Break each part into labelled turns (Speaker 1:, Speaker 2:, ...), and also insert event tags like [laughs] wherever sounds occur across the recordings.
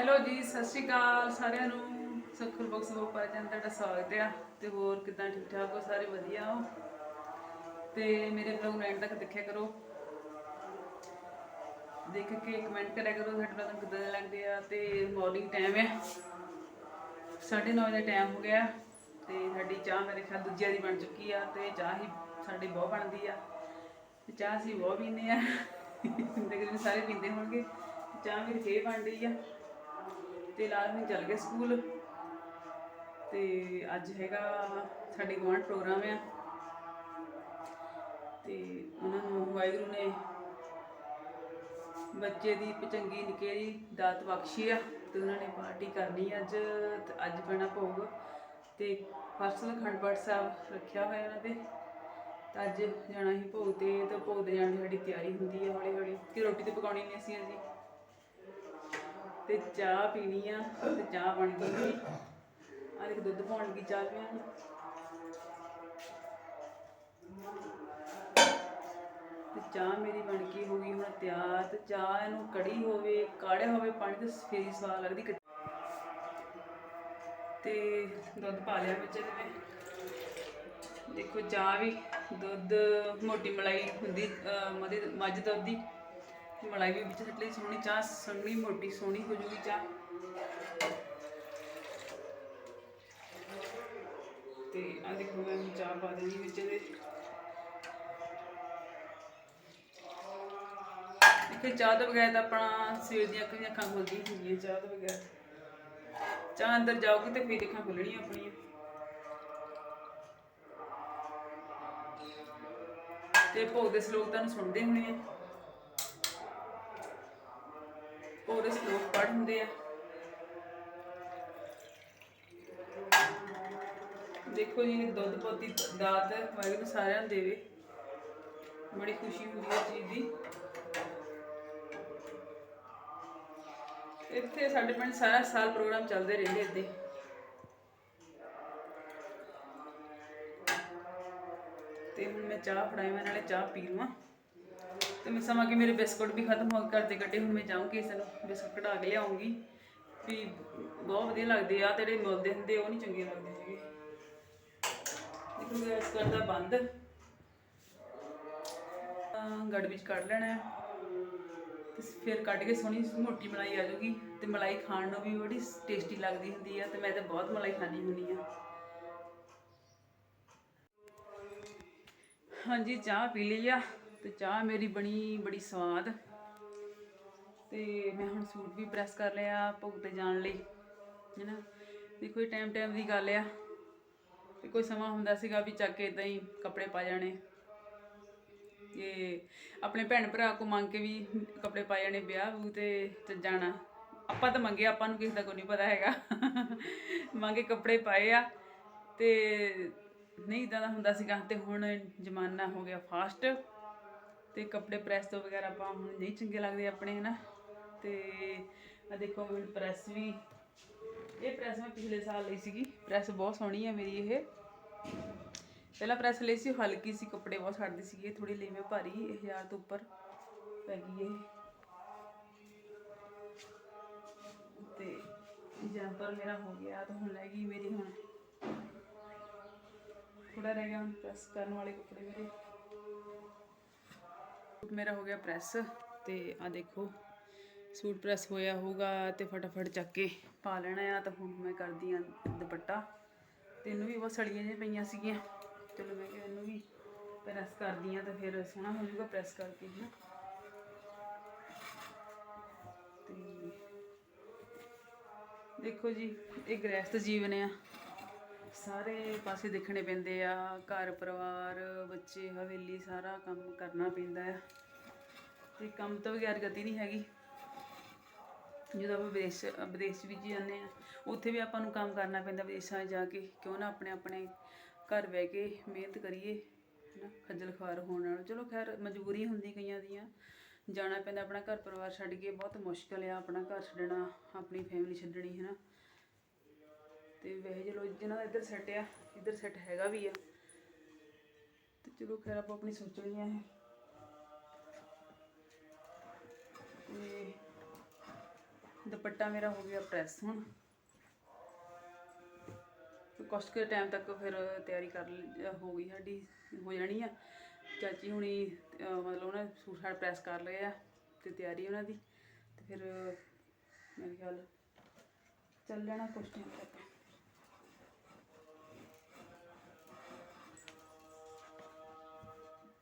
Speaker 1: Hello ਜੀ, ਸਤਿ ਸ਼੍ਰੀ ਅਕਾਲ ਸਾਰਿਆਂ ਨੂੰ। ਸੁਖਲ ਬਖਸ਼ ਗੋਪਾਲ ਚੰਦ ਤੁਹਾਡਾ ਸਵਾਗਤ ਹੈ। ਤੇ ਹੋਰ ਕਿਦਾਂ ਠੀਕ ਠਾਕ ਹੋ? ਸਾਰੇ ਵਧੀਆ ਹੋ? ਤੇ ਮੇਰੇ ਵਲੌਗ ਨੂੰ ਐਂਡ ਤੱਕ ਦੇਖਿਆ ਕਰੋ। ਦੇਖ ਕੇ ਕਮੈਂਟ ਕਰਿਆ ਕਰੋ, ਸਾਡੇ ਵਲੌਗ ਕਿਦਾਂ ਲੱਗਦੇ ਆ। ਤੇ ਮਾਰਨਿੰਗ ਟਾਈਮ ਹੈ 9:30 ਵਜੇ ਟਾਈਮ ਹੋ ਗਿਆ। ਤੇ ਸਾਡੀ ਚਾਹ ਮੇਰੇ ਖਿਆਲ ਦੂਜਿਆਂ ਦੀ ਬਣ ਚੁੱਕੀ ਆ। ਤੇ ਚਾਹ ਹੀ ਸਾਡੀ ਬਹੁਤ ਬਣਦੀ ਆ। ਤੇ ਚਾਹ ਅਸੀਂ ਬਹੁਤ ਪੀਂਦੇ ਆ। [laughs] ਤਕਰੀਬਨ ਸਾਰੇ ਪੀਂਦੇ ਹੋਣਗੇ। ਚਾਹ ਮੇਰੀ ਫੇਰ ਬਣ ਰਹੀ ਆ। ਤੇ ਲਾਲ ਨੂੰ ਚੱਲ ਗਏ ਸਕੂਲ। ਤੇ ਅੱਜ ਹੈਗਾ ਸਾਡੇ ਗੁਆਂਢ ਪ੍ਰੋਗਰਾਮ ਆ। ਤੇ ਉਹਨਾਂ ਨੂੰ ਵਾਹਿਗੁਰੂ ਨੇ ਬੱਚੇ ਦੀ ਚੰਗੀ ਨਿਕੇਰੀ ਦਾਤ ਬਖਸ਼ੀ ਆ ਤੇ ਉਹਨਾਂ ਨੇ ਪਾਰਟੀ ਕਰਨੀ ਅੱਜ, ਤੇ ਅੱਜ ਪੈਣਾ ਭੋਗ। ਤੇ ਪਰਸੋਂ ਅਖੰਡ ਪਾਠ ਸਾਹਿਬ ਰੱਖਿਆ ਹੋਇਆ ਉਹਨਾਂ ਦੇ ਤਾਂ ਅੱਜ ਜਾਣਾ ਹੀ ਭੋਗ ਤੇ ਤੇ ਭੋਗ ਦੇ ਜਾਣ ਦੀ ਸਾਡੀ ਤਿਆਰੀ ਹੁੰਦੀ ਹੈ ਹੌਲੀ ਹੌਲੀ ਕਿ ਰੋਟੀ ਤੇ ਪਕਾਉਣੀ ਨਹੀਂ ਅਸੀਂ। ਜੀ ਤੇ ਚਾਹ ਪੀਣੀ ਆ, ਤੇ ਚਾਹ ਬਣ ਗਈ ਜੀ। ਆ ਦੇਖ, ਦੁੱਧ ਪਾਉਣ ਲੱਗੀ ਚਾਹ ਪਿਆ ਤੇ ਚਾਹ ਮੇਰੀ ਬਣ ਕੇ ਹੋ ਗਈ ਹੁਣ ਤਿਆਰ। ਤੇ ਚਾਹ ਇਹਨੂੰ ਕੜੀ ਹੋਵੇ ਕਾੜਿਆ ਹੋਵੇ, ਪਾਣੀ ਤੇ ਫੇਰੀ ਸਵਾਦ ਲੱਗਦੀ। ਤੇ ਦੁੱਧ ਪਾ ਲਿਆ ਵਿੱਚ ਇਹਦੇ ਵਿੱਚ। ਦੇਖੋ ਚਾਹ ਵੀ, ਦੁੱਧ, ਮੋਟੀ ਮਲਾਈ ਹੁੰਦੀ, ਅਹ ਮਦੇ ਮੱਝ ਦੁੱਧ ਦੀ। ਮਲਾਈ ਵੀ ਵਿੱਚ ਸੱਟ ਲਈ ਸੋਹਣੀ ਚਾਹ, ਸੰਘਣੀ ਮੋਟੀ ਸੋਹਣੀ ਹੋ ਜੂਗੀ ਚਾਹ। ਤੇ ਆ ਦੇਖੋ ਮੈਂ ਚਾਹ ਪਾ ਦੇਣੀ ਵਿੱਚ ਇਹਦੇ ਦੇਖੋ ਚਾਹ ਤੋਂ ਬਗੈਰ ਤਾਂ ਆਪਣਾ ਸਵੇਰ ਦੀਆਂ ਅੱਖਾਂ ਅੱਖਾਂ ਖੁੱਲਦੀਆਂ ਹੁੰਦੀਆਂ ਚਾਹ ਤੋਂ ਬਗੈਰ। ਚਾਹ ਅੰਦਰ ਜਾਓਗੇ ਤੇ ਫਿਰ ਅੱਖਾਂ ਖੁੱਲਣੀਆਂ ਆਪਣੀਆਂ। ਤੇ ਭੋਗ ਦੇ ਸ਼ਲੋਕ ਤੁਹਾਨੂੰ ਸੁਣਦੇ ਹੋਣੇ ਆ। ਭੋਗ ਸ਼ਲੋਕ ਪੜ੍ਹ ਹੁੰਦੇ ਆ। ਦੇਖੋ ਜੀ, ਦੁੱਧ ਪੋਤੀ ਦਾਤ ਵਾਹਿਗੁਰੂ ਸਾਰਿਆਂ ਨੂੰ ਦੇਵੇ। ਬੜੀ ਖੁਸ਼ੀ ਹੁੰਦੀ ਹੈ ਇਸ ਦੀ। ਇੱਥੇ ਸਾਡੇ ਪਿੰਡ ਸਾਰਾ ਸਾਲ ਪ੍ਰੋਗਰਾਮ ਚੱਲਦੇ ਰਹਿੰਦੇ ਇੱਦਾਂ ਤੇ ਹੁਣ ਮੈਂ ਚਾਹ ਫੜਾਈ, ਮੈਂ ਨਾਲੇ ਚਾਹ ਪੀ ਲਵਾਂ। ਤੇ ਮੈਂ ਸਮਾਂ ਕਿ ਮੇਰੇ ਬਿਸਕੁਟ ਵੀ ਖਤਮ ਹੋ ਗਏ ਕੱਢੇ ਹੁਣ ਮੈਂ ਜਾਊਂਗੀ ਕਿਸੇ ਨੂੰ ਬਿਸਕੁਟ ਕਢਾ ਕੇ ਲਿਆਉਂਗੀ। ਵੀ ਬਹੁਤ ਵਧੀਆ ਲੱਗਦੇ ਆ ਤੇ ਜਿਹੜੇ ਮਿਲਦੇ ਹੁੰਦੇ ਉਹ ਨਹੀਂ ਚੰਗੇ ਲੱਗਦੇ ਹੈਗੇ। ਦੇਖੋ ਗੈਸ ਕਰਦਾ ਬੰਦ। ਅਹ ਗੜ ਵਿੱਚ ਕੱਢ ਲੈਣਾ ਤੇ ਫਿਰ ਕੱਢ ਕੇ ਸੋਹਣੀ ਮੋਟੀ ਮਲਾਈ ਆ ਜਾਊਗੀ। ਤੇ ਮਲਾਈ ਖਾਣ ਨੂੰ ਵੀ ਬੜੀ ਟੇਸਟੀ ਲੱਗਦੀ ਹੁੰਦੀ ਆ, ਤੇ ਮੈਂ ਤਾਂ ਬਹੁਤ ਮਲਾਈ ਖਾਣੀ ਹੁੰਦੀ ਆ। ਹਾਂਜੀ, ਚਾਹ ਪੀ ਲਈ ਆ। ਤੇ ਚਾਹ ਮੇਰੀ ਬਣੀ, ਬੜੀ ਸਵਾਦ। ਤੇ ਮੈਂ ਹੁਣ ਸੂਟ ਵੀ ਪ੍ਰੈਸ ਕਰ ਲਿਆ ਭੁਗ ਤੇ ਜਾਣ ਲਈ ਹੈਨਾ ਦੇਖੋ ਇਹ ਟਾਈਮ ਟਾਈਮ ਦੀ ਗੱਲ ਆ। ਤੇ ਕੋਈ ਸਮਾਂ ਹੁੰਦਾ ਸੀਗਾ ਵੀ ਚੱਕ ਕੇ ਇਦਾਂ ਹੀ ਕੱਪੜੇ ਪਾ ਜਾਣੇ। ਇਹ ਆਪਣੇ ਭੈਣ ਭਰਾ ਕੋ ਮੰਗ ਕੇ ਵੀ ਕੱਪੜੇ ਪਾ ਜਾਣੇ ਵਿਆਹ ਵੂ ਤੇ ਚ ਜਾਣਾ। ਆਪਾਂ ਤਾਂ ਮੰਗੇ, ਆਪਾਂ ਨੂੰ ਕਿਸੇ ਦਾ ਕੋਈ ਨਹੀਂ ਪਤਾ ਹੈਗਾ। ਮੰਗੇ ਕੱਪੜੇ ਪਾਏ ਆ। ਤੇ ਨਹੀਂ ਇਦਾਂ ਦਾ ਹੁੰਦਾ ਸੀਗਾ। ਤੇ ਹੁਣ ਜ਼ਮਾਨਾ ਹੋ ਗਿਆ ਫਾਸਟ ਤੇ ਕੱਪੜੇ ਪ੍ਰੈਸ ਤੋਂ ਵਗੈਰਾ ਆਪਾਂ ਹੁਣ ਨਹੀਂ ਚੰਗੇ ਲੱਗਦੇ ਆਪਣੇ, ਹਨਾ? ਤੇ ਆ ਦੇਖੋ ਮੈਂ ਪ੍ਰੈਸ ਵੀ, ਇਹ ਪ੍ਰੈਸ ਮੈਂ ਪਿਛਲੇ ਸਾਲ ਲਈ ਸੀਗੀ। ਪ੍ਰੈਸ ਬਹੁਤ ਸੋਹਣੀ ਹੈ ਮੇਰੀ ਇਹ। ਪਹਿਲਾਂ ਪ੍ਰੈਸ ਲਈ ਸੀ ਹਲਕੀ ਸੀ, ਕੱਪੜੇ ਬਹੁਤ ਛੱਡਦੀ ਸੀ ਇਹ ਥੋੜੀ ਲਈ ਮੈਂ ਭਾਰੀ 1000 ਤੋਂ ਉੱਪਰ ਪੈ ਗਈ ਇਹ। ਤੇ ਜੰਪਰ ਮੇਰਾ ਹੋ ਗਿਆ ਤਾਂ ਹੁਣ ਲੈ ਗਈ ਮੇਰੀ ਹੁਣ। ਥੋੜਾ ਰਹਿ ਗਿਆ ਹੁਣ ਪ੍ਰੈਸ ਕਰਨ ਵਾਲੇ ਕੱਪੜੇ ਮੇਰੇ। ਮੇਰਾ ਹੋ ਗਿਆ ਪ੍ਰੈਸ ਤੇ ਆ ਦੇਖੋ ਸੂਟ ਪ੍ਰੈਸ ਹੋਇਆ ਹੋਊਗਾ ਤੇ ਫਟਾਫਟ ਚੱਕ ਕੇ ਪਾ ਲੈਣਾ ਆ ਤਾਂ ਹੁਣ ਮੈਂ ਕਰਦੀ ਆ ਦੁਪੱਟਾ। ਤੈਨੂੰ ਵੀ ਬਹੁਤ ਸੜੀਆਂ ਜਿਹੀਆਂ ਪਈਆਂ ਸੀਗੀਆਂ। ਚਲੋ ਮੈਂ ਕਿਹਾ ਇਹਨੂੰ ਵੀ ਪ੍ਰੈਸ ਕਰਦੀ ਆ ਤਾਂ ਫਿਰ ਸੋਹਣਾ ਹੋ ਜਾਊਗਾ ਪ੍ਰੈਸ ਕਰਕੇ ਹੈ ਦੇਖੋ ਜੀ, ਇਹ ਗ੍ਰਹਿਸਥ ਜੀਵਨ ਆ। ਸਾਰੇ ਪਾਸੇ ਦੇਖਣੇ ਪੈਂਦੇ ਆ ਘਰ ਪਰਿਵਾਰ ਬੱਚੇ, ਹਵੇਲੀ ਸਾਰਾ ਕੰਮ ਕਰਨਾ ਪੈਂਦਾ ਆ। ਤੇ ਕੰਮ ਤੋਂ ਬਗੈਰ ਗਤੀ ਨਹੀਂ ਹੈਗੀ। ਜਦੋਂ ਆਪਾਂ ਵਿਦੇਸ਼ ਵਿਦੇਸ਼ ਵਿੱਚ ਜਾਂਦੇ ਆ ਉੱਥੇ ਵੀ ਆਪਾਂ ਨੂੰ ਕੰਮ ਕਰਨਾ ਪੈਂਦਾ ਵਿਦੇਸ਼ਾਂ 'ਚ ਜਾ ਕੇ ਕਿਉਂ ਨਾ ਆਪਣੇ ਆਪਣੇ ਘਰ ਬਹਿ ਕੇ ਮਿਹਨਤ ਕਰੀਏ, ਹਨਾ, ਖੱਜਲ ਖੁਆਰ ਹੋਣ ਨਾਲ। ਚਲੋ ਖੈਰ, ਮਜਬੂਰੀ ਹੁੰਦੀ ਕਈਆਂ ਦੀਆਂ। ਜਾਣਾ ਪੈਂਦਾ ਆਪਣਾ ਘਰ ਪਰਿਵਾਰ ਛੱਡ ਕੇ, ਬਹੁਤ ਮੁਸ਼ਕਲ ਆ ਆਪਣਾ ਘਰ ਛੱਡਣਾ, ਆਪਣੀ ਫੈਮਿਲੀ ਛੱਡਣੀ ਹੈ ਨਾ ਤੇ ਵੈਸੇ ਚਲੋ ਜਿਹਨਾਂ ਦਾ ਇੱਧਰ ਸੈੱਟ ਆ, ਇੱਧਰ ਸੈੱਟ ਹੈਗਾ ਵੀ ਆ। ਤੇ ਚਲੋ ਖੈਰ, ਆਪਾਂ ਆਪਣੀ ਸੋਚਣੀ ਆ। ਤੇ ਦੁਪੱਟਾ ਮੇਰਾ ਹੋ ਗਿਆ ਪ੍ਰੈਸ ਹੁਣ। ਕੁਛ ਕੁ ਟਾਈਮ ਤੱਕ ਫਿਰ ਤਿਆਰੀ ਕਰ ਹੋ ਗਈ ਸਾਡੀ, ਹੋ ਜਾਣੀ ਆ। ਚਾਚੀ ਹੁਣੀ ਮਤਲਬ ਉਹਨਾਂ ਸੂਟ ਸਾਟ ਪ੍ਰੈਸ ਕਰ ਲਏ ਆ ਤੇ ਤਿਆਰੀ ਉਹਨਾਂ ਦੀ। ਤੇ ਫਿਰ ਮੇਰੇ ਖਿਆਲ ਚੱਲ ਜਾਣਾ ਕੁਛ ਟਾਈਮ ਤੱਕ।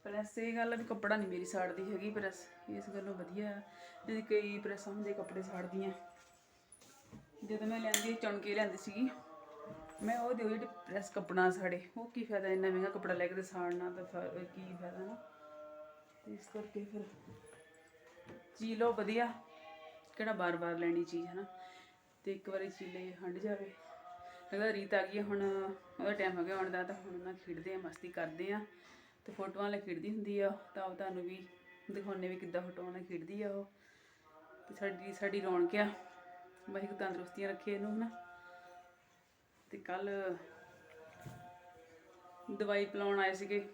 Speaker 1: ਪ੍ਰੈਸ ਇਹ ਗੱਲ ਆ ਵੀ ਕੱਪੜਾ ਨਹੀਂ ਮੇਰੀ ਸਾੜਦੀ ਹੈਗੀ ਪ੍ਰੈਸ ਇਸ ਗੱਲੋਂ ਵਧੀਆ ਆ ਕਈ ਪ੍ਰੈਸਾਂ ਹੁੰਦੇ ਕੱਪੜੇ ਸਾੜਦੀਆਂ। ਜਦੋਂ ਮੈਂ ਲੈਂਦੀ ਚੁਣਕੇ ਲੈਂਦੀ ਸੀਗੀ ਮੈਂ ਉਹ ਦਿਓ ਜਿਹੜੀ ਪ੍ਰੈਸ ਕੱਪੜਾ ਸਾੜੇ ਉਹ ਕੀ ਫਾਇਦਾ ਇੰਨਾ ਮਹਿੰਗਾ ਕੱਪੜਾ ਲੈ ਕੇ ਤੇ ਸਾੜਨਾ ਤਾਂ ਕੀ ਫਾਇਦਾ ਨਾ। ਇਸ ਕਰਕੇ ਫਿਰ ਚੀਜ਼ ਲਓ ਵਧੀਆ ਕਿਹੜਾ ਬਾਰ-ਬਾਰ ਲੈਣੀ ਚੀਜ਼ ਹੈ ਨਾ ਤੇ ਇੱਕ ਵਾਰੀ ਚੀਲੇ ਲਈ ਹੰਡ ਜਾਵੇ। ਲੱਗਦਾ ਰੀਤ ਆ ਗਈ ਹੈ, ਹੁਣ ਉਹਦਾ ਟਾਈਮ ਹੋ ਗਿਆ ਹੁਣ ਦਾ ਤਾਂ ਹੁਣ ਉਹਨਾਂ ਖੇਡਦੇ ਆ ਮਸਤੀ ਕਰਦੇ ਆ। ਤੇ ਫੋਟੋਆਂ ਲੈ ਖੇਡਦੀ ਹੁੰਦੀ ਆ ਤਾਂ ਤੁਹਾਨੂੰ ਵੀ ਦਿਖਾਉਣੇ ਵੀ ਕਿੱਦਾਂ ਫੋਟੋਆਂ ਨਾਲ ਖੇਡਦੀ ਆ ਉਹ। ਤੇ ਸਾਡੀ ਸਾਡੀ ਰੌਣਕ ਆ। ਵਾਹਿਗੁਰੂ ਤੰਦਰੁਸਤੀਆਂ ਰੱਖੇ ਇਹਨੂੰ ਹਨਾ। ਤੇ ਕੱਲ ਦਵਾਈ ਪਿਲਾਉਣ ਆਏ ਸੀਗੇ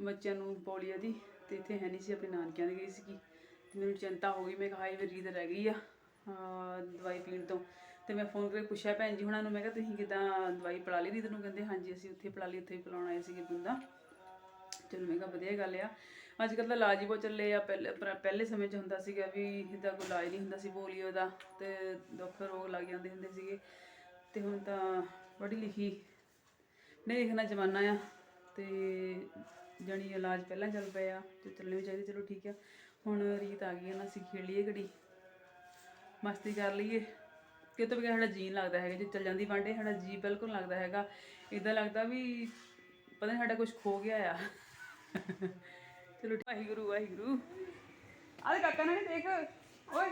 Speaker 1: ਬੱਚਿਆਂ ਨੂੰ ਪੋਲੀਓ ਦੀ, ਤੇ ਇੱਥੇ ਹੈ ਨਹੀਂ ਸੀ, ਆਪਣੇ ਨਾਨਕਿਆਂ ਦੇ ਗਈ ਸੀਗੀ। ਤੇ ਮੈਨੂੰ ਚਿੰਤਾ ਹੋ ਗਈ, ਮੈਂ ਕਿਹਾ ਹਾਏ ਮੇਰੀ ਰੀਤ ਰਹਿ ਗਈ ਆ ਦਵਾਈ ਪੀਣ ਤੋਂ। ਤੇ ਮੈਂ ਫੋਨ ਕਰਕੇ ਪੁੱਛਿਆ, ਭੈਣ ਜੀ, ਹੁਣਾਂ ਨੂੰ? ਮੈਂ ਕਿਹਾ, ਤੁਸੀਂ ਕਿਦਾਂ ਦਵਾਈ ਪਿਲਾ ਲਈ ਰੀਤ ਨੂੰ? ਕਹਿੰਦੇ, ਹਾਂਜੀ, ਅਸੀਂ ਉੱਥੇ ਪਿਲਾ ਲਈ, ਉੱਥੇ ਹੀ ਪਿਲਾਉਣ ਆਏ ਸੀਗੇ ਬੰਦਾ। ਚਲੋ, ਮੈਂ ਕਿਹਾ, ਵਧੀਆ ਗੱਲ ਆ। ਅੱਜ ਕੱਲ੍ਹ ਤਾਂ ਇਲਾਜ ਹੀ ਬਹੁਤ ਚੱਲੇ ਆ। ਪਹਿਲੇ, ਪਰ ਪਹਿਲੇ ਸਮੇਂ 'ਚ ਹੁੰਦਾ ਸੀਗਾ ਵੀ ਇਹਦਾ ਕੋਈ ਇਲਾਜ ਨਹੀਂ ਹੁੰਦਾ ਸੀ, ਪੋਲੀਓ ਦਾ ਤੇ ਦੁੱਖ ਰੋਗ ਲੱਗ ਜਾਂਦੇ ਹੁੰਦੇ ਸੀਗੇ। ਤੇ ਹੁਣ ਤਾਂ ਪੜ੍ਹੀ ਲਿਖੀ ਨਹੀਂ ਦੇਖਣਾ ਜ਼ਮਾਨਾ ਆ ਤੇ ਜਣੀ ਇਲਾਜ ਪਹਿਲਾਂ ਚੱਲ ਪਿਆ, ਤੇ ਚੱਲਣੇ ਵੀ ਚਾਹੀਦੇ, ਚਲੋ ਠੀਕ ਆ। ਹੁਣ ਰੀਤ ਆ ਗਈ ਆ, ਨਾ ਅਸੀਂ ਲਈਏ ਘੜੀ। ਮਸਤੀ ਕਰ ਲਈਏ। ਕਿ ਤੋਂ ਬਗੈਰ ਸਾਡਾ ਜੀ ਨਹੀਂ ਲੱਗਦਾ ਹੈਗਾ, ਜੇ ਚੱਲ ਜਾਂਦੀ ਬਾਂਡੇ ਸਾਡਾ ਜੀ ਬਿਲਕੁਲ ਲੱਗਦਾ ਹੈਗਾ। ਇਦਾਂ ਲੱਗਦਾ ਵੀ ਪਤਾ ਨਹੀਂ ਸਾਡਾ ਕੁਝ ਖੋ ਗਿਆ ਆ। ਚਲੋ ਵਾਹਿਗੁਰੂ ਵਾਹਿਗੁਰੂ। ਆਹ ਕਾਕਾ ਨਾ ਦੇਖ। ਓਏ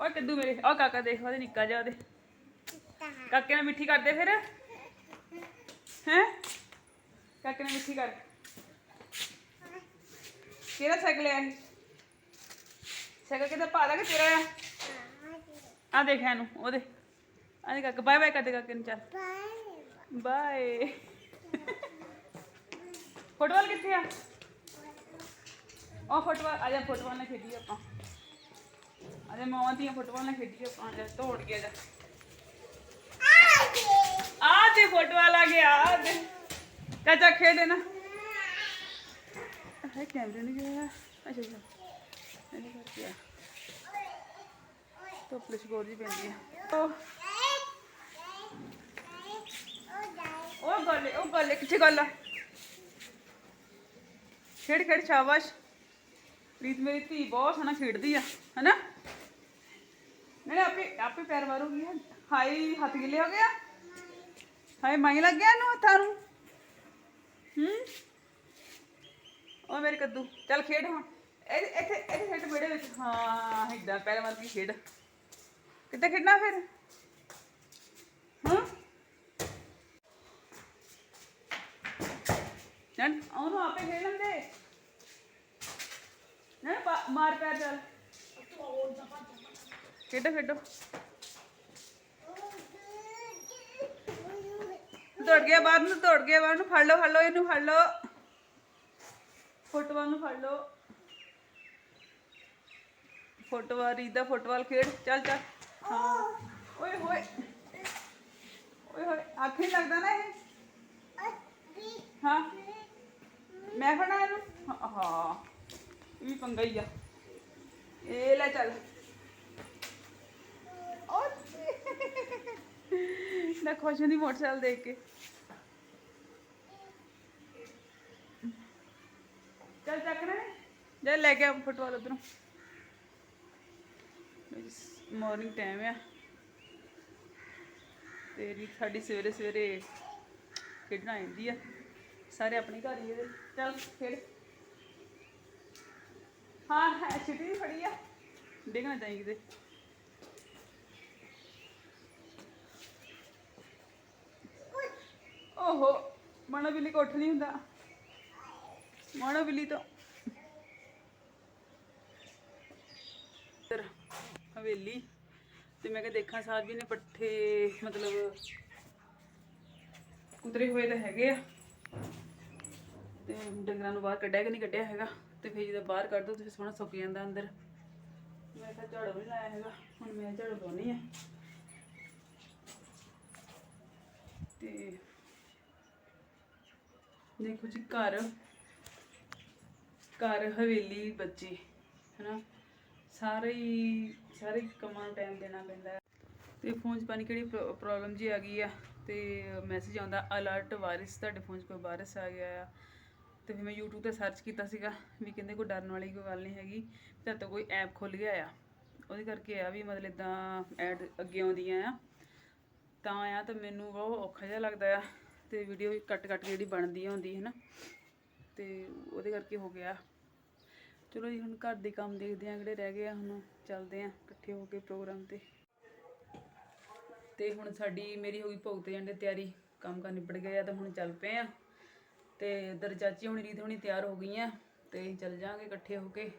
Speaker 1: ਓਏ ਕੱਦੂ ਮੇਰੇ ਆ ਕਾਕਾ ਦੇਖ, ਉਹਦੇ ਨਿੱਕਾ ਜਿਹਾ ਉਹਦੇ। ਕਾਕੇ ਨਾਲ ਮਿੱਠੀ ਕਰਦੇ ਫਿਰ? ਹੈ? ਕਾਕੇ ਨਾਲ ਮਿੱਠੀ ਕਰ। ਕਿਹੜਾ ਸਾਈਕਲ ਹੈ ਸਾਈਕਲ ਕਿਤੇ ਪਾ ਕਿ ਤੇਰਾ ਆ ਆ ਦੇਖ ਇਹਨੂੰ ਉਹਦੇ ਆ ਦੇ ਕਾਕਾ ਬਾਏ ਬਾਏ ਕਰਦੇ ਕਾਕੇ ਨੂੰ ਚੱਲ। ਬਾਏ। ਫੁੱਟਬਾਲ ਕਿੱਥੇ ਆ? ਉਹ ਫੁੱਟਬਾਲ, ਆ ਜਾ, ਫੁੱਟਬਾਲ ਨਾਲ ਖੇਡੀ ਆਪਾਂ। ਆ ਜਾ, ਮਾਵਾਂ ਦੀਆਂ ਫੁੱਟਬਾਲ ਨਾਲ ਖੇਡੀ ਆਪਾਂ ਆ ਜਾ ਤੋੜ ਗਿਆ, ਜਾ। ਆ ਤੇ ਫੁੱਟਬਾਲ ਆ ਗਿਆ, ਆ ਦੇ। ਚਾਚਾ, ਖੇਡੇ ਨਾ ਹੈ ਕੈਮਰੇ ਨਹੀਂ ਗਿਆ। ਅੱਛਾ ਅੱਛਾ। ਇਹਨੇ ਕਰਕੇ ਆ। ਧੁੱਪ ਜੀ ਪੈਂਦੀ ਆ। ਉਹ। ਉਹ ਗੱਲ ਉਹ ਗੱਲ ਕਿੱਥੇ ਗੱਲ ਆ? ਖੇਡ ਖੇਡ ਸ਼ਾਬਾਸ਼। ਪ੍ਰੀਤ ਮੇਰੀ ਧੀ ਬਹੁਤ ਸੋਹਣਾ ਖੇਡਦੀ ਆ ਹਨਾ? ਨਹੀਂ ਆਪੇ ਆਪੇ ਪੈਰ ਮਾਰੂਗੀ ਹਾਈ ਹੱਥ ਗਿੱਲੇ ਹੋ ਗਿਆ ਹਾਏ ਮਾਈ ਲੱਗ ਗਿਆ ਇਹਨੂੰ ਹੱਥਾਂ ਨੂੰ। ਹੂੰ? ਉਹ ਮੇਰੇ ਕੱਦੂ। ਚੱਲ ਖੇਡ ਹੁਣ। ਇਹ ਇੱਥੇ ਇੱਥੇ ਖੇਡ ਵਿਹੜੇ ਵਿੱਚ। ਹਾਂ ਪੈਰ ਮਾਰ ਕੇ ਖੇਡ। ਕਿੱਥੇ ਖੇਡਣਾ ਫਿਰ? ਹਾਂ? ਨਨ ਉਹਨੂੰ ਆਪੇ ਖੇਡ ਲੈਂਦੇ। ਨਾ ਮਾਰ ਪੈਰ ਚੱਲ। ਖੇਡੋ ਖੇਡੋ। ਦੌੜ ਗਿਆ ਬਾਹਰ ਨੂੰ, ਦੌੜ ਗਿਆ ਬਾਹਰ ਨੂੰ। ਫੜ ਲਓ ਫੜ ਲਓ, ਇਹਨੂੰ ਫੜ ਲਓ। ਫੁੱਟਬਾਲ ਨੂੰ ਫੜ ਲਓ। ਫੁੱਟਬਾਲ ਰੀਦਾ ਫੁੱਟਬਾਲ ਖੇਡ। ਚੱਲ ਚੱਲ। ਹਾਂ ਓਏ ਹੋਏ। ਓਏ ਹੋਏ ਅੱਖ ਨਹੀਂ ਲੱਗਦਾ ਨਾ ਇਹ? ਹਾਂ। ਮੈਂ ਫੜਾ ਇਹਨੂੰ? ਹਾਂ- ਹਾਂ। ਇਹ ਵੀ ਪੰਗਾ ਹੀ ਆ। ਇਹ ਲੈ ਚੱਲ। ਓ ਨਾ ਖੁਸ਼ ਹੁੰਦੀ ਮੋਟਰਸਾਈਕਲ ਦੇਖ ਕੇ। ਚੱਲ ਚੱਕ ਨਾ। ਲੈ ਕੇ ਆ ਫੁੱਟਬਾਲ ਉਧਰੋਂ। ਮਾਰਨਿੰਗ ਟਾਈਮ ਆ। ਤੇਰੀ ਸਾਡੀ ਸਵੇਰੇ ਸਵੇਰੇ ਖੇਡਣ ਆ ਜਾਂਦੀ ਆ। ਸਾਰੇ ਆਪਣੇ ਘਰ ਹੀ ਇਹਦੇ ਚੱਲ ਖੇਡ। ਹਾਂ, ਹੈ, ਛਿੱਟੀ ਫੜੀ ਆ। ਡਿੱਗਣਾ ਚਾਹੀਏ ਕਿਤੇ। ਓਹੋ ਮਣਾ ਬਿੱਲੀ ਕੋਠ ਨਹੀਂ ਹੁੰਦਾ। ਮਣਾ ਬਿੱਲੀ ਤਾਂ ਇੱਧਰ ਹਵੇਲੀ। ਤੇ ਮੈਂ ਕਿਹਾ ਦੇਖਾਂ ਸਾਹਿਬ ਜੀ ਨੇ ਪੱਠੇ, ਮਤਲਬ ਕੁਤਰੇ ਹੋਏ ਤਾਂ ਹੈਗੇ ਆ। ਤੇ ਡੰਗਰਾਂ ਨੂੰ ਬਾਹਰ ਕੱਢਿਆ ਕਿ ਨਹੀਂ ਕੱਢਿਆ ਹੈਗਾ। ਤੇ ਫਿਰ ਜਦੋਂ ਬਾਹਰ ਕੱਢ ਦੋ ਤੇ ਫਿਰ ਸੋਹਣਾ ਸੁੱਕ ਜਾਂਦਾ ਅੰਦਰ। ਮੈਂ ਤਾਂ ਝਾੜੂ ਨਹੀਂ ਲਾਇਆ ਹੈਗਾ। ਹੁਣ ਮੈਂ ਝਾੜੂ ਲਾਉਣੀ ਆ। ਤੇ ਦੇਖੋ ਜੀ ਘਰ ਘਰ ਹਵੇਲੀ ਬੱਚੇ, ਹਨਾ? ਸਾਰੇ ਹੀ ਸਾਰੇ ਕੰਮਾਂ ਨੂੰ ਟਾਈਮ ਦੇਣਾ ਪੈਂਦਾ ਹੈ। ਤੇ ਫੋਨ 'ਚ ਪਾਣੀ ਕਿਹੜੀ ਪ੍ਰੋਬਲਮ ਜੀ ਆ ਗਈ ਆ, ਤੇ ਮੈਸੇਜ ਆਉਂਦਾ ਅਲਰਟ ਵਾਇਰਸ ਤੁਹਾਡੇ ਫੋਨ 'ਚ ਕੋਈ ਵਾਇਰਸ ਆ ਗਿਆ ਆ। ਤੇ ਫਿਰ ਮੈਂ YouTube ਤੇ ਸਰਚ ਕੀਤਾ ਸੀਗਾ, ਵੀ ਕਹਿੰਦੇ ਕੋਈ ਡਰਨ ਵਾਲੀ ਕੋਈ ਗੱਲ ਨਹੀਂ ਹੈਗੀ ਤੇ ਤਾਂ ਕੋਈ ਐਪ ਖੁੱਲ ਗਿਆ ਆ। ਉਹਦੇ ਕਰਕੇ ਆ ਵੀ ਮਤਲਬ ਇਦਾਂ ਐਡ ਅੱਗੇ ਆਉਂਦੀਆਂ ਆ। ਤਾਂ ਆ ਤਾਂ ਮੈਨੂੰ ਬਹੁਤ ਔਖਾ ਜਿਹਾ ਲੱਗਦਾ ਆ, ਤੇ ਵੀਡੀਓ ਕੱਟ ਕੱਟ ਕੇ ਜਿਹੜੀ ਬਣਦੀ ਹੁੰਦੀ ਹੈ ਨਾ ਤੇ ਉਹਦੇ ਕਰਕੇ ਹੋ ਗਿਆ। ਚਲੋ ਜੀ, ਹੁਣ ਘਰ ਦੇ ਕੰਮ ਦੇਖਦੇ ਆ ਕਿਹੜੇ ਰਹਿ ਗਏ ਆ ਹੁਣ। ਚੱਲਦੇ ਆ ਇਕੱਠੇ ਹੋ ਕੇ ਪ੍ਰੋਗਰਾਮ ਤੇ। ਤੇ ਹੁਣ ਸਾਡੀ ਮੇਰੀ ਹੋ ਗਈ ਭੋਗ ਤੇ ਜਾਣ ਜਾਂਦੇ ਤਿਆਰੀ, ਕੰਮ ਕਰ ਨਿਬੜ ਗਏ ਆ ਤਾਂ ਹੁਣ ਚੱਲ ਪਏ ਆ। ਤੇ ਇਧਰ ਚਾਚੀ ਹੁਣੀ, ਰੀਤ ਹੁਣੀ ਤਿਆਰ ਹੋ ਗਈਆਂ, ਤੇ ਚੱਲ ਜਾਾਂਗੇ ਇਕੱਠੇ ਹੋ ਕੇ।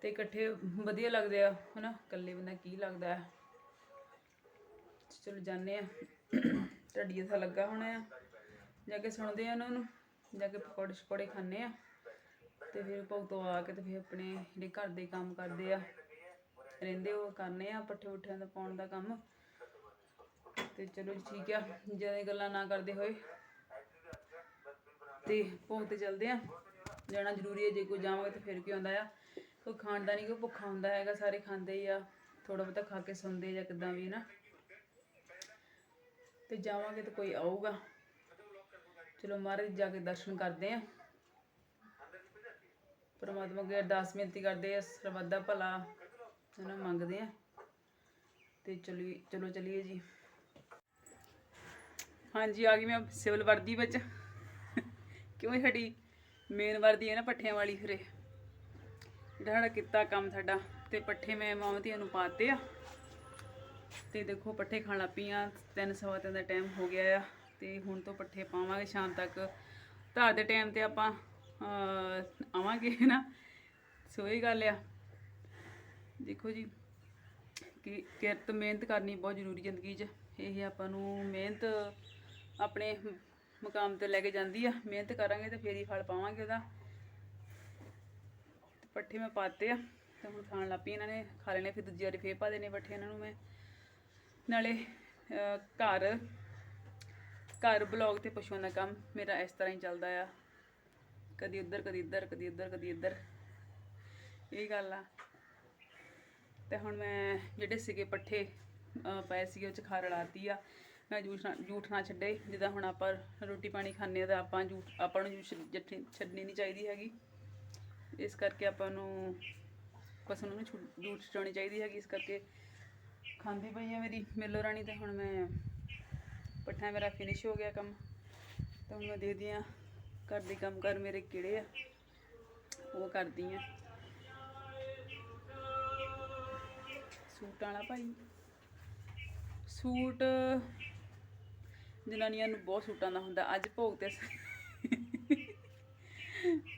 Speaker 1: ਤੇ ਇਕੱਠੇ ਵਧੀਆ ਲੱਗਦੇ ਆ, ਹਨਾ? ਇਕੱਲੇ ਬੰਦਾ ਕੀ ਲੱਗਦਾ ਹੈ? ਚਲੋ ਜਾਂਦੇ ਆ। ਢੱਡੀ ਤਾਂ ਲੱਗਾ ਹੋਣਾ ਆ। ਜਾ ਕੇ ਸੁਣਦੇ ਆ ਉਹਨਾਂ ਨੂੰ, ਜਾ ਕੇ ਪਕੌੜੇ ਸ਼ਕੌੜੇ ਖਾਣੇ ਆ। ਤੇ ਫਿਰ ਭੋਗ ਤੋਂ ਆ ਕੇ ਤੇ ਫਿਰ ਆਪਣੇ ਜਿਹੜੇ ਘਰ ਦੇ ਕੰਮ ਕਰਦੇ ਆ ਰਹਿੰਦੇ, ਉਹ ਕਰਨੇ ਆ ਪੱਠੇ ਉੱਠਿਆਂ ਦਾ ਪਾਉਣ ਦਾ ਕੰਮ। ਤੇ ਚਲੋ ਠੀਕ ਆ ਜ਼ਿਆਦਾ ਗੱਲਾਂ ਨਾ ਕਰਦੇ ਹੋਏ। ਤੇ ਭੋਗ ਤੇ ਚੱਲਦੇ ਆ, ਜਾਣਾ ਜ਼ਰੂਰੀ ਹੈ, ਜੇ ਕੋਈ ਜਾਵਾਂਗੇ ਤਾਂ ਫਿਰ ਕੀ ਹੁੰਦਾ ਆ? ਕੋਈ ਖਾਣ ਨਹੀਂ ਕੋਈ ਭੁੱਖਾ ਹੁੰਦਾ ਹੈਗਾ, ਸਾਰੇ ਖਾਂਦੇ ਹੀ ਆ ਥੋੜਾ ਬਹੁਤਾ ਖਾ ਕੇ ਸੌਂਦੇ ਜਾਂ ਕਿਦਾਂ ਵੀ ਨਾ ਤੇ ਜਾਵਾਂਗੇ ਤਾਂ ਕੋਈ ਆਊਗਾ। ਚਲੋ ਮਹਾਰਾਜ ਜਾ ਕੇ ਦਰਸ਼ਨ ਕਰਦੇ ਆ। ਪਰਮਾਤਮਾ ਅੱਗੇ ਅਰਦਾਸ ਬੇਨਤੀ ਕਰਦੇ ਆ ਸਰਬੱਤ ਦਾ ਭਲਾ। ਇਹਨਾਂ ਮੰਗਦੇ ਆ। ਤੇ ਚਲੀ ਚਲੋ ਚਲੀਏ ਜੀ। ਹਾਂਜੀ ਆ ਗਈ ਮੈਂ ਸਿਵਲ ਵਰਦੀ ਵਿੱਚ। ਕਿਉਂ ਸਾਡੀ ਮੇਨ ਵਰਦੀ ਹੈ ਨਾ ਪੱਠਿਆਂ ਵਾਲੀ ਫਿਰੇ ਜਿਹੜਾ ਸਾਡਾ ਕੀਤਾ ਕੰਮ ਸਾਡਾ ਤੇ ਪੱਠੇ ਮੈਂ ਮਾਮਤੀਆਂ ਨੂੰ ਪਾਤੇ ਆ। ਤੇ ਦੇਖੋ ਪੱਠੇ ਖਾਣ ਲੱਗ ਪਈਆਂ ਤਿੰਨ ਸਵਾ ਤਿੰਨ ਦਾ ਟਾਈਮ ਹੋ ਗਿਆ ਆ। ਤੇ ਹੁਣ ਤੋਂ ਪੱਠੇ ਪਾਵਾਂਗੇ ਸ਼ਾਮ ਤੱਕ। ਧਾਰ ਦੇ ਟਾਈਮ ਤੇ ਆਪਾਂ ਅਹ, ਆਵਾਂਗੇ ਨਾ। ਸੋ ਗੱਲ ਆ। ਦੇਖੋ ਜੀ, ਕਿ ਕਿਰਤ, ਮਿਹਨਤ ਕਰਨੀ ਬਹੁਤ ਜ਼ਰੂਰੀ ਜ਼ਿੰਦਗੀ 'ਚ। ਇਹ ਆਪਾਂ ਨੂੰ ਮਿਹਨਤ ਆਪਣੇ ਮੁਕਾਮ ਤੇ ਲੈ ਕੇ ਜਾਂਦੀ ਆ। ਮਿਹਨਤ ਕਰਾਂਗੇ ਤੇ ਫੇਰ ਹੀ ਫਲ ਪਾਵਾਂਗੇ ਉਹਦਾ। ਪੱਠੇ ਮੈਂ ਪਾਤੇ ਆ ਤੇ ਹੁਣ ਖਾਣ ਲੱਗ ਪਈ ਇਹਨਾਂ ਨੇ, ਖਾ ਲੈਣੇ ਫਿਰ ਦੂਜੀ ਵਾਰੀ ਫੇਰ ਪਾ ਦੇਣੇ ਪੱਠੇ ਇਹਨਾਂ ਨੂੰ ਮੈਂ। ਨਾਲੇ ਘਰ ਘਰ ਬਲੌਗ ਤੇ ਪਸ਼ੂਆਂ ਦਾ ਕੰਮ ਮੇਰਾ ਇਸ ਤਰ੍ਹਾਂ ਹੀ ਚੱਲਦਾ ਆ। ਕਦੀ ਉੱਧਰ, ਕਦੀ ਇੱਧਰ ਕਦੀ ਇੱਧਰ ਕਦੀ ਇੱਧਰ। ਇਹ ਗੱਲ ਆ। ਤੇ ਹੁਣ ਮੈਂ ਜਿਹੜੇ ਸੀਗੇ ਪੱਠੇ ਪਏ ਸੀਗੇ, ਉਹ ਚ ਖਾਰ ਲਾਤੀ ਆ। ਮੈਂ ਜੂਠ ਨਾ ਜੂਠ ਨਾ ਛੱਡੇ, ਜਿੱਦਾਂ ਹੁਣ ਆਪਾਂ ਰੋਟੀ ਪਾਣੀ ਖਾਂਦੇ ਆ ਤਾਂ ਆਪਾਂ ਜੂਠ ਆਪਾਂ ਨੂੰ ਜੂਠ ਜੱਠੀ ਛੱਡਣੀ ਨਹੀਂ ਚਾਹੀਦੀ ਹੈਗੀ। ਇਸ ਕਰਕੇ ਆਪਾਂ ਨੂੰ ਪਸੂ ਨੂੰ ਛੁ- ਜੂਠ ਛਡਾਉਣੀ ਚਾਹੀਦੀ ਹੈਗੀ। ਇਸ ਕਰਕੇ ਖਾਂਦੀ ਪਈ ਆ ਮੇਰੀ ਮੇਲੋ ਰਾਣੀ ਤੇ ਹੁਣ ਮੈਂ ਪੱਠਾ ਮੇਰਾ ਫਿਨਿਸ਼ ਹੋ ਗਿਆ ਕੰਮ। ਤਾਂ ਹੁਣ ਮੈਂ ਦੇਖਦੀ ਆ, ਘਰ ਦੇ ਕੰਮ ਕਰ ਮੇਰੇ ਕਿਹੜੇ ਆ, ਉਹ ਕਰਦੀ ਆ। ਸੂਟਾਂ ਵਾਲਾ ਭਾਈ। ਸੂਟ ਜਨਾਨੀਆਂ ਨੂੰ ਬਹੁਤ ਸੂਟਾਂ ਦਾ ਹੁੰਦਾ, ਅੱਜ ਭੋਗ ਤੇ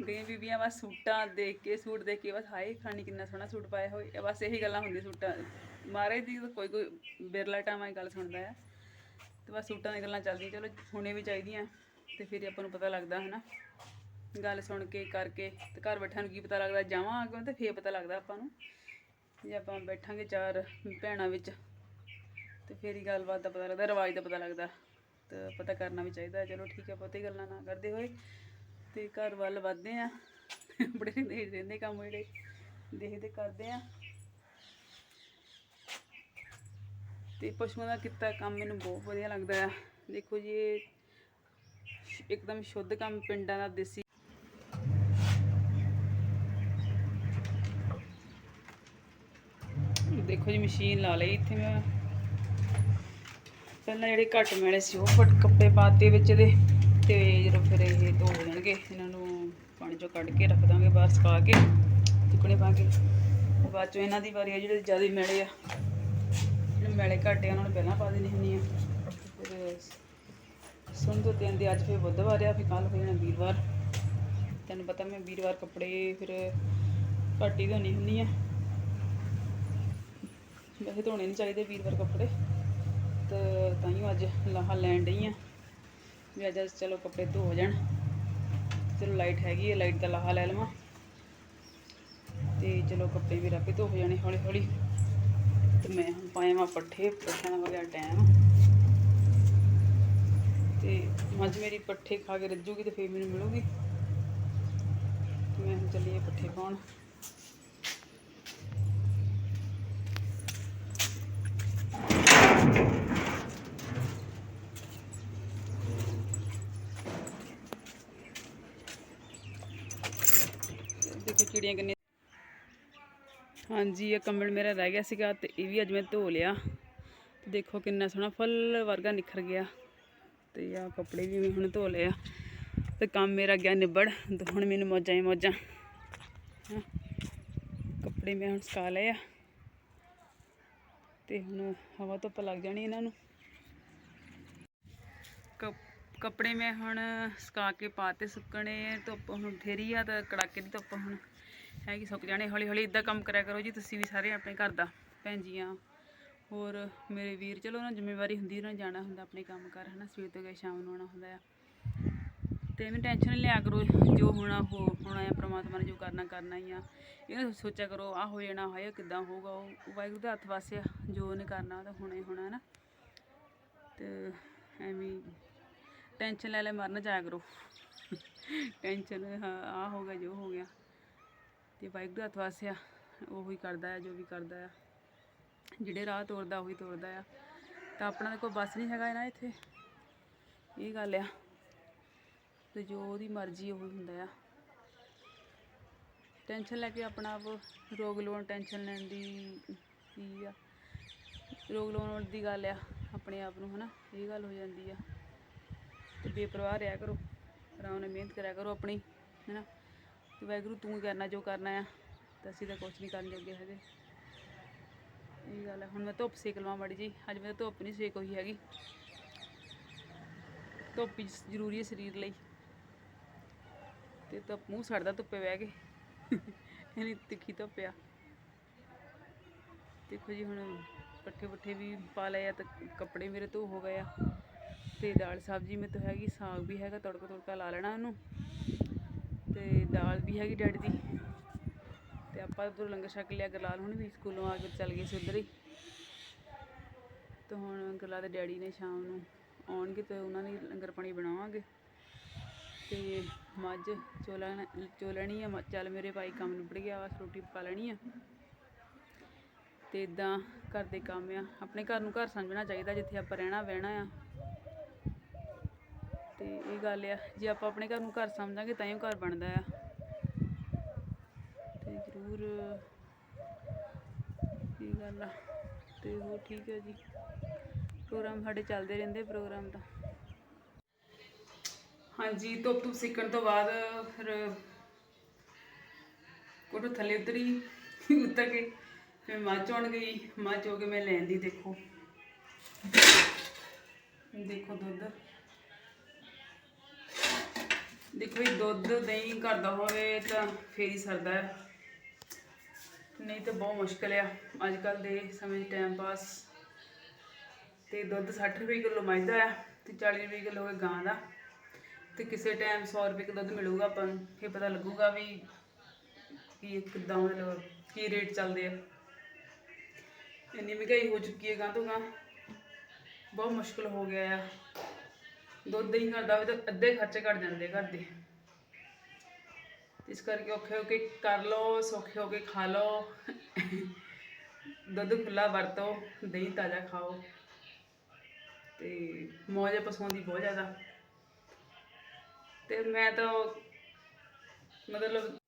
Speaker 1: ਗਈ ਬੀਬੀਆਂ ਬਸ ਸੂਟਾਂ ਦੇਖ ਕੇ, ਸੂਟ ਦੇਖ ਕੇ ਬਸ ਹਾਏ, ਖਾਣੀ ਕਿੰਨਾ ਸੋਹਣਾ ਸੂਟ ਪਾਇਆ ਹੋਏ। ਬਸ ਇਹੀ ਗੱਲਾਂ ਹੁੰਦੀਆਂ ਸੂਟਾਂ, ਮਹਾਰਾਜ ਦੀ ਕੋਈ ਕੋਈ ਬਿਰਲਾ ਟਾਈਮ ਇਹ ਗੱਲ ਸੁਣਦਾ ਆ। ਤੇ ਬਸ ਸੂਟਾਂ ਦੀਆਂ ਗੱਲਾਂ ਚੱਲਦੀਆਂ, ਚਲੋ ਹੋਣੇ ਵੀ ਚਾਹੀਦੀਆਂ, ਤੇ ਫਿਰ ਆਪਾਂ ਨੂੰ ਪਤਾ ਲੱਗਦਾ, ਹਨਾ। ਗੱਲ ਸੁਣ ਕੇ, ਕਰਕੇ, ਤੇ ਘਰ ਬੈਠਿਆਂ ਨੂੰ ਕੀ ਪਤਾ ਲੱਗਦਾ, ਜਾਵਾਂ ਅੱਗੇ ਤੇ ਫੇਰ ਪਤਾ ਲੱਗਦਾ ਆਪਾਂ ਨੂੰ। ਜੇ ਆਪਾਂ ਬੈਠਾਂਗੇ ਚਾਰ ਭੈਣਾਂ ਵਿੱਚ, ਤੇ ਫੇਰ ਹੀ ਗੱਲਬਾਤ ਦਾ ਪਤਾ ਲੱਗਦਾ, ਰਿਵਾਜ ਦਾ ਪਤਾ ਲੱਗਦਾ। ਤੇ ਪਤਾ ਕਰਨਾ ਵੀ ਚਾਹੀਦਾ, ਚਲੋ ਠੀਕ ਹੈ ਬਹੁਤੀ ਗੱਲਾਂ ਨਾ ਕਰਦੇ ਹੋਏ। ਤੇ ਘਰ ਵੱਲ ਵੱਧਦੇ ਆ, ਬੜੇ ਰਹਿੰਦੇ ਰਹਿੰਦੇ ਕੰਮ ਜਿਹੜੇ, ਦੇਖਦੇ ਕਰਦੇ ਆ। ਤੇ ਪਸ਼ੂਆਂ ਦਾ ਕੀਤਾ ਕੰਮ ਮੈਨੂੰ ਬਹੁਤ ਵਧੀਆ ਲੱਗਦਾ ਆ। ਦੇਖੋ ਜੀ, ਇਹ ਇੱਕਦਮ ਸ਼ੁੱਧ ਕੰਮ ਪਿੰਡਾਂ ਦਾ ਦੇਸੀ ਦੇਖੋ ਜੀ ਮਸ਼ੀਨ ਲਾ ਲਈ ਇੱਥੇ ਮੈਂ। ਪਹਿਲਾਂ ਜਿਹੜੇ ਘੱਟ ਮੈਲੇ ਸੀ ਉਹ ਫਟ ਕੱਪੜੇ ਪਾਤੇ ਵਿੱਚ ਦੇ, ਤੇ ਜਦੋਂ ਫਿਰ ਇਹ ਧੋ ਜਾਣਗੇ ਇਹਨਾਂ ਨੂੰ ਪਾਣੀ ਚੋਂ ਕੱਢ ਕੇ ਰੱਖ ਦਾਂਗੇ ਬਾਹਰ ਸੁਕਾ ਕੇ ਸੁੱਕਣੇ ਪਾ ਕੇ। ਬਾਅਦ ਚੋਂ ਇਹਨਾਂ ਦੀ ਵਾਰੀ ਆ ਜਿਹੜੇ ਜ਼ਿਆਦਾ ਮੈਲੇ ਆ। ਜਿਹੜੇ ਮੈਲੇ ਘੱਟ ਆ, ਉਹਨਾਂ ਨੂੰ ਪਹਿਲਾਂ ਪਾ ਦੇਣੀ ਹੁੰਦੀ ਆ। ਫਿਰ ਸੁਣ ਤੋਂ ਤਿੰਨ ਦੇ ਅੱਜ ਫਿਰ ਬੁੱਧਵਾਰ ਆ, ਫਿਰ ਕੱਲ ਹੋ ਜਾਣਾ ਵੀਰਵਾਰ। ਤੈਨੂੰ ਪਤਾ ਮੈਂ ਵੀਰਵਾਰ ਕੱਪੜੇ ਫਿਰ ਘੱਟ ਹੀ ਧੋਣੀ ਹੁੰਦੀ ਆ। ਵੈਸੇ ਧੋਣੇ ਨਹੀਂ ਚਾਹੀਦੇ ਵੀਰਵਾਰ ਕੱਪੜੇ। ਤੇ ਹੀ ਅੱਜ ਲਾਹਾ ਲੈਣ ਡਈ ਆ। ਵੀ ਅੱਜ ਚਲੋ ਕੱਪੜੇ ਧੋ ਜਾਣ। ਚਲੋ ਲਾਈਟ ਹੈਗੀ ਹੈ ਲਾਈਟ ਦਾ ਲਾਹਾ ਲੈ ਲਵਾਂ। ਤੇ ਚਲੋ ਕੱਪੜੇ ਵੀ ਰੱਖੇ ਧੋ ਜਾਣੇ ਹੌਲੀ ਹੌਲੀ ਤੇ ਮੈਂ ਹੁਣ ਪਾਇਆ ਮਾ ਪੱਠੇ, ਪੱਠਿਆਂ ਦਾ ਹੋ ਟਾਈਮ। ਤੇ ਅੱਜ ਮੇਰੀ ਪੱਠੇ ਖਾ ਕੇ ਰੱਜੂਗੀ ਤੇ ਫੇਰ ਮੈਨੂੰ ਮਿਲੂਗੀ। ਮੈਂ ਹੁਣ ਚੱਲੀਏ ਪੱਠੇ ਪਾਉਣ ਦੇਖੋ ਚਿੜੀਆਂ ਕਿੰਨੀਆਂ ਹਾਂਜੀ, ਇਹ ਕੰਬਲ ਮੇਰਾ ਰਹਿ ਗਿਆ ਸੀਗਾ ਤੇ ਇਹ ਵੀ ਅੱਜ ਮੈਂ ਧੋ ਲਿਆ। ਦੇਖੋ ਕਿੰਨਾ ਸੋਹਣਾ ਫੁੱਲ ਵਰਗਾ ਨਿਖਰ ਗਿਆ। ਤੇ ਆ ਕੱਪੜੇ ਵੀ ਮੈਂ ਹੁਣ ਧੋ ਲਿਆ ਤੇ ਕੰਮ ਮੇਰਾ ਗਿਆ ਨਿਬੜ, ਤੇ ਹੁਣ ਮੈਨੂੰ ਮੌਜਾਂ ਹੀ ਮੌਜਾਂ। ਕੱਪੜੇ ਮੈਂ ਹੁਣ ਸੁਕਾ ਲਏ ਆ। ਤੇ ਹੁਣ ਹਵਾ ਧੁੱਪ ਲੱਗ ਜਾਣੀ ਇਹਨਾਂ ਨੂੰ। ਕੱਪੜੇ ਮੈਂ ਹੁਣ ਸੁਕਾ ਕੇ ਪਾਤੇ ਸੁੱਕਣੇ ਧੁੱਪ ਹੁਣ ਫੇਰੀ ਆ ਤਾਂ ਕੜਾਕੇ ਦੀ ਧੁੱਪ ਹੁਣ। ਹੈਗੀ ਸੁੱਕ ਜਾਣੇ, ਹੌਲੀ ਹੌਲੀ ਇਦਾਂ ਕੰਮ ਕਰਿਆ ਕਰੋ ਜੀ, ਤੁਸੀਂ ਵੀ ਸਾਰੇ ਆਪਣੇ ਘਰ ਦਾ, ਭੈਣ ਜੀਆਂ। ਹੋਰ ਮੇਰੇ ਵੀਰ, ਚਲੋ ਨਾ ਜ਼ਿੰਮੇਵਾਰੀ ਹੁੰਦੀ, ਉਹਨਾਂ ਨੇ ਜਾਣਾ ਹੁੰਦਾ ਆਪਣੇ ਕੰਮ ਕਰ ਹਨਾ, ਸਵੇਰ ਤੋਂ ਗਏ ਸ਼ਾਮ ਨੂੰ ਆਉਣਾ ਹੁੰਦਾ ਆ। ਤੇ ਐਵੇਂ ਟੈਨਸ਼ਨ ਨਹੀਂ ਲਿਆ ਕਰੋ, ਜੋ ਹੋਣਾ, ਹੋ ਹੋਣਾ ਆ, ਪ੍ਰਮਾਤਮਾ ਨੇ ਜੋ ਕਰਨਾ ਕਰਨਾ ਹੀ ਆ। ਇਹ ਨਾ ਸੋਚਿਆ ਕਰੋ ਆ ਹੋ ਜਾਣਾ, ਹਾਏ ਕਿਦਾਂ ਹੋਊਗਾ, ਉਹ ਉਹ ਵਾਹਿਗੁਰੂ ਦੇ ਹੱਥ ਵਾਸੇ ਆ, ਜੋ ਉਹਨੇ ਕਰਨਾ, ਉਹ ਤਾਂ ਹੋਣਾ ਹੀ ਹੋਣਾ ਹੈ ਨਾ ਤੇ ਐਵੇਂ ਟੈਨਸ਼ਨ ਲੈ ਲੈ, ਮਰਨ ਨਾ ਜਾਇਆ ਕਰੋ। [laughs] ਟੈਨਸ਼ਨ ਹਾਂ ਆ ਹੋ ਗਿਆ, ਜੋ ਹੋ ਗਿਆ। ਤੇ ਵਾਹਿਗੁਰੂ ਹੱਥ ਵਾਸੇ ਆ, ਉਹੀ ਕਰਦਾ ਆ, ਜੋ ਵੀ ਕਰਦਾ ਆ। ਜਿਹੜੇ ਰਾਹ ਤੋਰਦਾ, ਉਹੀ ਤੋਰਦਾ ਆ। ਤਾਂ ਆਪਣਾ ਤਾਂ ਕੋਈ ਬਸ ਨਹੀਂ ਹੈਗਾ ਨਾ ਇੱਥੇ। ਇਹ ਗੱਲ ਆ। ਤੇ ਜੋ ਉਹਦੀ ਮਰਜ਼ੀ ਉਹ ਹੁੰਦਾ ਆ। ਟੈਨਸ਼ਨ ਲੈ ਕੇ ਆਪਣਾ ਆਪ ਰੋਗ ਲਾਉਣ ਟੈਨਸ਼ਨ ਲੈਣ ਦੀ, ਕੀ ਆ? ਰੋਗ ਲਾਉਣ ਦੀ ਗੱਲ ਆ, ਆਪਣੇ ਆਪ ਨੂੰ, ਹਨਾ? ਇਹ ਗੱਲ ਹੋ ਜਾਂਦੀ ਆ। ਤੇ ਬੇਪਰਵਾਹ ਰਿਹਾ ਕਰੋ। ਆਰਾਮ ਨਾਲ ਮਿਹਨਤ ਕਰਿਆ ਕਰੋ ਆਪਣੀ, ਹੈਨਾ? ਤੇ ਵਾਹਿਗੁਰੂ ਤੂੰ ਹੀ ਕਰਨਾ, ਜੋ ਕਰਨਾ ਆ, ਤੇ ਅਸੀਂ ਤਾਂ ਕੁਝ ਨਹੀਂ ਕਰਨ ਜੋਗੇ ਹੈਗੇ। ਇਹ ਗੱਲ ਹੈ ਹੁਣ ਮੈਂ ਧੁੱਪ ਸੇਕ ਲਵਾਂ ਮੜੀ ਜੀ। ਅੱਜ ਮੈਂ ਧੁੱਪ ਨਹੀਂ ਸੇਕ ਹੋਈ ਹੈਗੀ। ਧੁੱਪ ਵੀ ਜ਼ਰੂਰੀ ਹੈ ਸਰੀਰ ਲਈ। ਤੇ ਤਾਂ ਮੂੰਹ ਸੜਦਾ ਧੁੱਪੇ ਬਹਿ ਕੇ। ਇਨੀ ਤਿੱਖੀ ਧੁੱਪ ਆ। ਦੇਖੋ ਜੀ, ਹੁਣ ਪੱਠੇ ਪੁੱਠੇ ਵੀ ਪਾ ਲਏ ਆ ਤੇ ਕੱਪੜੇ ਮੇਰੇ ਧੋ ਹੋ ਗਏ ਆ। ਤੇ ਦਾਲ ਸਬਜ਼ੀ ਮੇਰੇ ਤੋਂ ਹੈਗੀ, ਸਾਗ ਵੀ ਹੈਗਾ ਤੜਕਾ ਤੜਕਾ ਲਾ ਲੈਣਾ ਉਹਨੂੰ। ਤੇ ਦਾਲ ਵੀ ਹੈਗੀ ਡੈਡੀ ਦੀ। ਤੇ ਆਪਾਂ ਉਧਰ ਲੰਗਰ ਛਕ ਲਿਆ, ਗਰਲਾਲ ਹੁਣ ਵੀ ਸਕੂਲੋਂ ਆ ਕੇ ਚੱਲ ਗਏ ਸੀ ਉਧਰ ਹੀ। ਤੇ ਹੁਣ ਗਰਲਾਲ ਦੇ ਡੈਡੀ ਨੇ ਸ਼ਾਮ ਨੂੰ ਆਉਣਗੇ ਤੇ ਉਹਨਾਂ ਨੇ ਲੰਗਰ ਪਾਣੀ ਬਣਾਵਾਂਗੇ। ਤੇ ਮੱਝ ਚੋਲਣ ਚੋਲਣੀ ਆ ਮ- ਚੱਲ ਮੇਰੇ ਭਾਈ ਕੰਮ ਨਿਬੜ ਗਿਆ ਵਾ, ਰੋਟੀ ਪਕਾ ਲੈਣੀ ਆ। ਤੇ ਇਦਾਂ ਘਰ ਦੇ ਕੰਮ ਆ। ਆਪਣੇ ਘਰ ਨੂੰ ਘਰ ਸਮਝਣਾ ਚਾਹੀਦਾ ਜਿੱਥੇ ਆਪਾਂ ਰਹਿਣਾ, ਬਹਿਣਾ ਆ। ਤੇ ਇਹ ਗੱਲ ਆ, ਜੇ ਆਪਾਂ ਆਪਣੇ ਘਰ ਨੂੰ ਘਰ ਸਮਝਾਂਗੇ ਤਾਂ ਹੀ ਘਰ ਬਣਦਾ ਆ। ਤੇ ਜ਼ਰੂਰ ਇਹ ਗੱਲ ਆ। ਤੇ ਉਹ ਠੀਕ ਹੈ ਜੀ। ਪ੍ਰੋਗਰਾਮ ਸਾਡੇ ਚੱਲਦੇ ਰਹਿੰਦੇ ਪ੍ਰੋਗਰਾਮ ਤਾਂ ਹਾਂਜੀ, ਧੁੱਪ ਧੁੱਪ ਸਿੱਕਣ ਤੋਂ ਬਾਅਦ ਫਿਰ ਕੋਟੋ ਥੱਲੇ ਉਤਰੀ, ਉਤਰ ਕੇ ਫਿਰ ਮੱਝ ਚੋਣ ਗਈ। ਮੱਝ ਹੋ ਕੇ ਮੈਂ ਲੈਣ ਦੀ ਦੇਖੋ। ਦੇਖੋ ਦੁੱਧ। ਦੇਖੋ ਇਹ ਦੁੱਧ, ਦਹੀਂ ਘਰ ਦਾ ਹੋਵੇ ਤਾਂ ਫੇਰ ਹੀ ਸਰਦਾ ਹੈ। ਨਹੀਂ ਤਾਂ ਬਹੁਤ ਮੁਸ਼ਕਲ ਆ। ਅੱਜ ਕੱਲ ਦੇ ਸਮੇਂ 'ਚ ਟਾਈਮ ਪਾਸ ਤੇ ਦੁੱਧ 60 ਰੁਪਏ ਕਿਲੋ ਮੱਝ ਆ ਤੇ 40 ਰੁਪਏ ਕਿਲੋ ਹੈ ਗਾਂ ਦਾ। ਤੇ ਕਿਸੇ ਟਾਈਮ 100 ਰੁਪਏ ਕਿਲੋ ਦੁੱਧ ਮਿਲੂਗਾ ਆਪਾਂ ਨੂੰ, ਫਿਰ ਪਤਾ ਲੱਗੂਗਾ ਵੀ ਕੀ ਇਹ ਕਿੱਦਾਂ ਮਤਲਬ ਕੀ ਰੇਟ ਚੱਲਦੇ ਆ। ਇੰਨੀ ਮਹਿੰਗਾਈ ਹੋ ਚੁੱਕੀ ਹੈ ਗਾਂ ਤੋਂ ਗਾਂ। ਬਹੁਤ ਮੁਸ਼ਕਲ ਹੋ ਗਿਆ ਆ। ਦੁੱਧ ਹੀ ਘਰ ਹੋਵੇ ਤਾਂ ਅੱਧੇ ਖਰਚੇ ਘਟ ਜਾਂਦੇ ਘਰ ਦੇ। ਇਸ ਕਰਕੇ ਔਖੇ ਹੋ ਕੇ ਕਰ ਲਓ, ਸੌਖੇ ਹੋ ਕੇ ਖਾ ਲਓ। ਦੁੱਧ ਖੁੱਲਾ ਵਰਤੋ, ਦਹੀਂ ਤਾਜ਼ਾ ਖਾਓ। ਤੇ ਮੌਜ ਹੈ ਬਹੁਤ ਜ਼ਿਆਦਾ। ਤੇ ਮੈਂ ਤਾਂ ਮਤਲਬ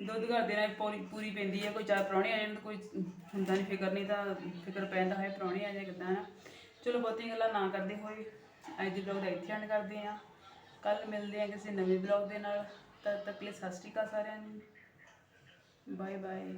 Speaker 1: ਦੁੱਧ ਘਰ ਦੇ ਨਾਲ ਪੂਰੀ ਪੂਰੀ ਪੈਂਦੀ ਹੈ, ਕੋਈ ਚਾਰ ਪ੍ਰਾਹੁਣੇ ਆ ਜਾਣ ਕੋਈ ਹੁੰਦਾ ਨਹੀਂ ਫਿਕਰ, ਨਹੀਂ ਤਾਂ ਫਿਕਰ ਪੈਂਦਾ ਹੈ ਪ੍ਰਾਹੁਣੇ ਆ ਜਾਏ ਕਿੱਦਾਂ ਨਾ ਚਲੋ ਬਹੁਤੀਆਂ ਗੱਲਾਂ ਨਾ ਕਰਦੇ ਹੋਏ। ਅੱਜ ਦੀ ਵਲੌਗ ਦਾ ਇੱਥੇ ਐਂਡ ਕਰਦੇ ਹਾਂ। ਕੱਲ ਮਿਲਦੇ ਹਾਂ ਕਿਸੇ ਨਵੇਂ ਵਲੌਗ ਦੇ ਨਾਲ। ਤਦ ਤੱਕ ਲਈ ਸਤਿ ਸ਼੍ਰੀ ਅਕਾਲ ਸਾਰਿਆਂ ਨੂੰ। Bye bye